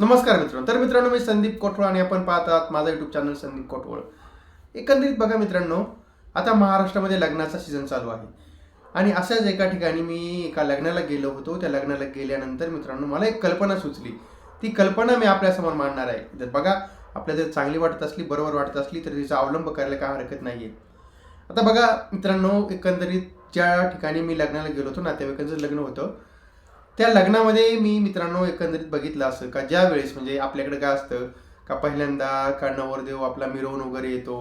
नमस्कार मित्रांनो. तर मित्रांनो मी संदीप कोटवळ आणि आपण पाहतात माझा युट्यूब चॅनल संदीप कोटवळ एकंदरीत बघा मित्रांनो आता महाराष्ट्रामध्ये लग्नाचा सीझन चालू आहे. आणि अशाच एका ठिकाणी मी एका लग्नाला गेलो होतो. त्या लग्नाला गेल्यानंतर मित्रांनो मला एक कल्पना सुचली. ती कल्पना मी आपल्यासमोर मांडणार आहे. जर बघा आपल्या जर चांगली वाटत असली बरोबर वाटत असली तर तिचा अवलंब करायला काय हरकत नाही आहे आता बघा मित्रांनो एकंदरीत ज्या ठिकाणी मी लग्नाला गेलो होतो नातेवाईकांचं लग्न होतं. त्या लग्नामध्ये मी मित्रांनो एकंदरीत बघितलं असं का ज्या वेळेस म्हणजे आपल्याकडे काय असतं का पहिल्यांदा का नवरदेव आपला मिरवून वगैरे येतो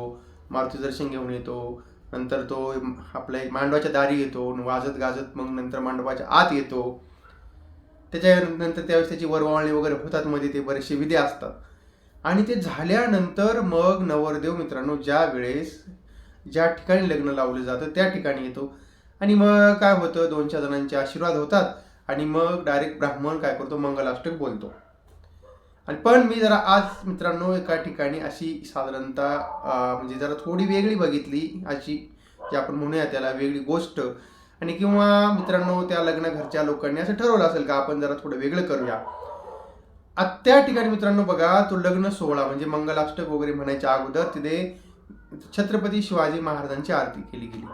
मारुती दर्शन घेऊन येतो नंतर तो आपल्या एक मांडवाच्या दारी येतो वाजत गाजत मग नंतर मांडवाच्या आत येतो. त्याच्यानंतर त्यावेळेस त्याची वरवाळणी वगैरे होतात मध्ये ते बरेचसे विधी असतात. आणि ते झाल्यानंतर मग नवरदेव मित्रांनो ज्या वेळेस ज्या ठिकाणी लग्न लावलं जातं त्या ठिकाणी येतो. आणि मग काय होतं दोन चार जणांचे आशीर्वाद होतात. आणि मग डायरेक्ट ब्राह्मण काय करतो? मंगलाष्टक बोलतो. आणि पण मी जरा आज मित्रांनो एका ठिकाणी अशी साधारणतः म्हणजे जरा थोडी वेगळी बघितली अशी जी आपण म्हणूया त्याला वेगळी गोष्ट. आणि किंवा मित्रांनो त्या लग्न घरच्या लोकांनी असं ठरवलं असेल का आपण जरा थोडं वेगळं करूया. आ- त्या ठिकाणी मित्रांनो बघा तो लग्न सोहळा म्हणजे मंगलाष्टक वगैरे म्हणायच्या अगोदर तिथे छत्रपती शिवाजी महाराजांची आरती केली गेली.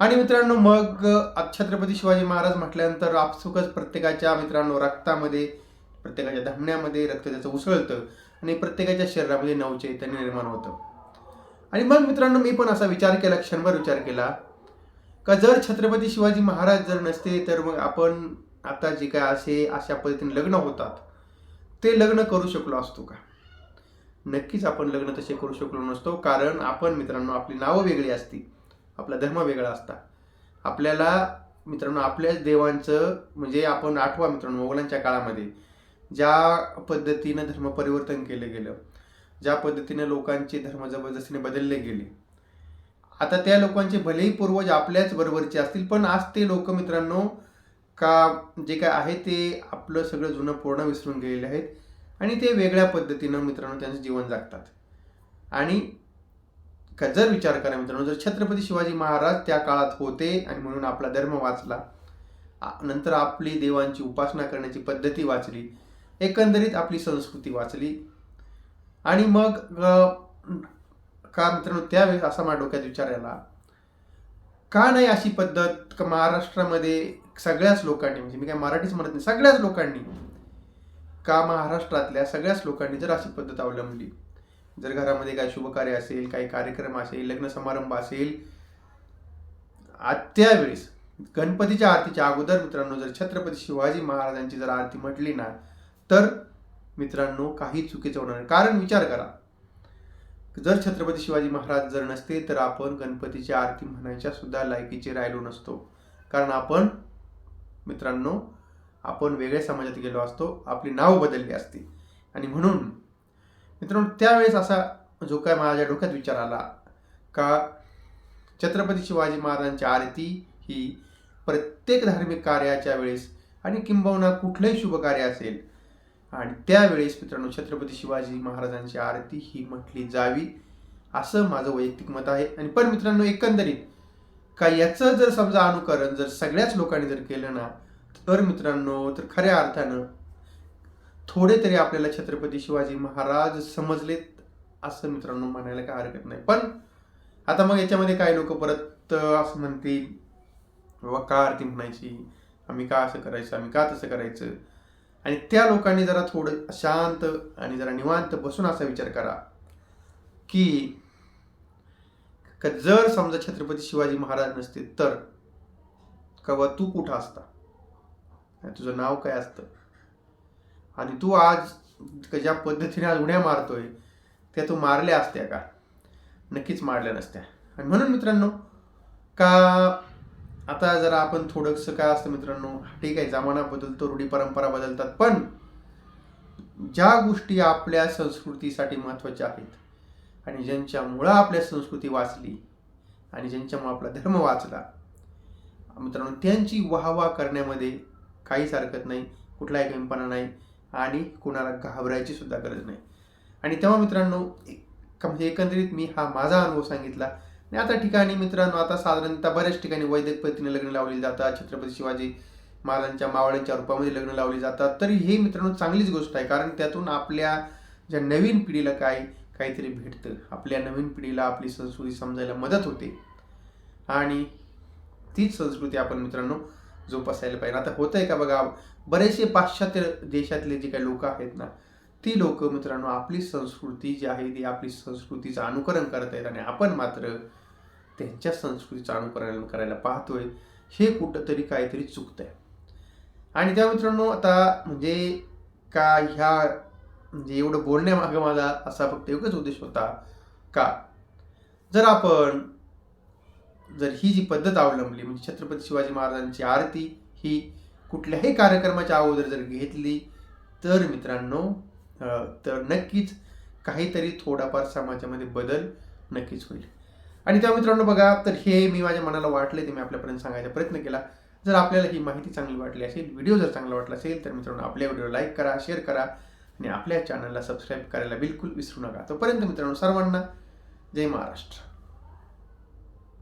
आणि मित्रांनो मग छत्रपती शिवाजी महाराज म्हटल्यानंतर आपसुकच प्रत्येकाच्या मित्रांनो रक्तामध्ये प्रत्येकाच्या धमन्यामध्ये रक्त त्याचं उसळतं आणि प्रत्येकाच्या शरीरामध्ये नवचैतन्य निर्माण होतं. आणि मग मित्रांनो मी पण असा विचार केला क्षणभर विचार केला का जर छत्रपती शिवाजी महाराज जर नसते तर मग आपण आता जे काय असे अशा पद्धतीने लग्न होतात ते लग्न करू शकलो असतो का? नक्कीच आपण लग्न तसे करू शकलो नसतो कारण आपण मित्रांनो आपली नावं वेगळी असती. आपला धर्म वेगळा असता. आपल्याला मित्रांनो आपल्याच देवांचं म्हणजे आपण आठवा मित्रांनो मोगलांच्या काळामध्ये ज्या पद्धतीनं धर्म परिवर्तन केलं गेलं ज्या पद्धतीने लोकांचे धर्म जबरदस्तीने बदलले गेले आता त्या लोकांचे भलेही पूर्वज आपल्याच बरोबरचे असतील पण आज ते लोक मित्रांनो का जे काय आहे ते आपलं सगळं जुनं पूर्ण विसरून गेलेले आहेत आणि ते वेगळ्या पद्धतीनं मित्रांनो त्यांचं जीवन जगतात. आणि जर विचार करा मित्रांनो जर छत्रपती शिवाजी महाराज त्या काळात होते आणि म्हणून आपला धर्म वाचला नंतर आपली देवांची उपासना करण्याची पद्धती वाचली एकंदरीत आपली संस्कृती वाचली आणि मग का मित्रांनो त्यावेळेस असा माझ्या डोक्यात विचार आला का नाही अशी पद्धत का महाराष्ट्रामध्ये सगळ्याच लोकांनी म्हणजे मी काय मराठीच म्हणत नाही सगळ्याच लोकांनी का महाराष्ट्रातल्या सगळ्याच लोकांनी जर अशी पद्धत अवलंबली? जर घरामध्ये काही शुभकार्य असेल काही कार्यक्रम असेल लग्न समारंभ असेल त्यावेळेस गणपतीच्या आरतीच्या अगोदर मित्रांनो जर छत्रपती शिवाजी महाराजांची जर आरती म्हटली ना तर मित्रांनो काही चुकीचं होणार नाही. कारण विचार करा जर छत्रपती शिवाजी महाराज जर नसते तर आपण गणपतीची आरती म्हणायच्या सुद्धा लायकीचे राहिलो नसतो. कारण आपण मित्रांनो आपण वेगळ्या समाजात गेलो असतो आपली नाव बदलली असती. आणि म्हणून मित्रांनो त्यावेळेस असा जो काय माझ्या डोक्यात विचार आला का छत्रपती शिवाजी महाराजांची आरती ही प्रत्येक धार्मिक कार्याच्या वेळेस आणि किंबहुना कुठलंही शुभ कार्य असेल आणि त्यावेळेस मित्रांनो छत्रपती शिवाजी महाराजांची आरती ही म्हटली जावी असं माझं वैयक्तिक मत आहे. आणि पण मित्रांनो एकंदरीत का याचं जर समजा अनुकरण जर सगळ्याच लोकांनी जर केलं ना तर मित्रांनो तर खऱ्या अर्थानं थोडे तरी आपल्याला छत्रपती शिवाजी महाराज समजलेत असं मित्रांनो म्हणायला काय हरकत नाही. पण आता मग याच्यामध्ये काही लोक परत असं म्हणतील बाबा का आरती म्हणायची? आम्ही का असं करायचं? आम्ही का तसं करायचं? आणि त्या लोकांनी जरा थोडं शांत आणि जरा निवांत बसून असा विचार करा की का जर समजा छत्रपती शिवाजी महाराज नसते तर कवा तू कुठं असता? तुझं नाव काय असतं? आणि तू आज क- ज्या पद्धतीने आज उड्या मारतोय त्या तू मारल्या असत्या का? नक्कीच मारल्या नसत्या. आणि म्हणून मित्रांनो का आता जरा आपण थोडंसं काय असतं मित्रांनो ठीक आहे जमाना बदलतो रूढी परंपरा बदलतात पण ज्या गोष्टी आपल्या संस्कृतीसाठी महत्त्वाच्या आहेत आणि ज्यांच्यामुळं आपल्या संस्कृती वाचली आणि ज्यांच्यामुळं आपला धर्म वाचला मित्रांनो त्यांची वाहवा करण्यामध्ये काहीच हरकत नाही कुठलाही कमीपणा नाही. आणि कुणाला घाबरायची सुद्धा गरज नाही. आणि तेव्हा मित्रांनो एकंदरीत मी हा माझा अनुभव सांगितला. आणि आता ठिकाणी मित्रांनो आता साधारणतः बऱ्याच ठिकाणी वैदिक पद्धतीने लग्न लावली जातात. छत्रपती शिवाजी महाराजांच्या मावळ्यांच्या रूपामध्ये लग्न लावली जातात. तरी हे मित्रांनो चांगलीच गोष्ट आहे कारण त्यातून आपल्या ज्या नवीन पिढीला काय काहीतरी भेटतं. आपल्या नवीन पिढीला आपली संस्कृती समजायला मदत होते. आणि तीच संस्कृती आपण मित्रांनो जोपासायला पाहिजे. आता होतंय का बघा बरेचसे पाश्चात्य देशातले जे काही लोक आहेत ना ती लोक मित्रांनो आपली संस्कृती जी आहे ती आपली संस्कृतीचं अनुकरण करत आहेत आणि आपण मात्र त्यांच्या संस्कृतीचं अनुकरण करायला पाहतोय. हे कुठंतरी काहीतरी चुकतंय. आणि त्या मित्रांनो आता म्हणजे का ह्या म्हणजे एवढं बोलण्यामागं माझा असा फक्त एकच उद्देश होता का? जर आपण जर ही जी पद्धत अवलंबली म्हणजे छत्रपती शिवाजी महाराजांची आरती ही कुठल्याही कार्यक्रमाच्या अगोदर जर घेतली तर मित्रांनो तर नक्कीच काहीतरी थोडाफार समाजामध्ये बदल नक्कीच होईल. आणि त्या मित्रांनो बघा तर हे मी माझ्या मनाला वाटले ते मी आपल्यापर्यंत सांगायचा प्रयत्न केला. जर आपल्याला ही माहिती चांगली वाटली असेल व्हिडिओ जर चांगला वाटला असेल तर मित्रांनो आपल्या व्हिडिओ लाईक करा शेअर करा आणि आपल्या चॅनलला सबस्क्राईब करायला बिलकुल विसरू नका. तोपर्यंत मित्रांनो सर्वांना जय महाराष्ट्र.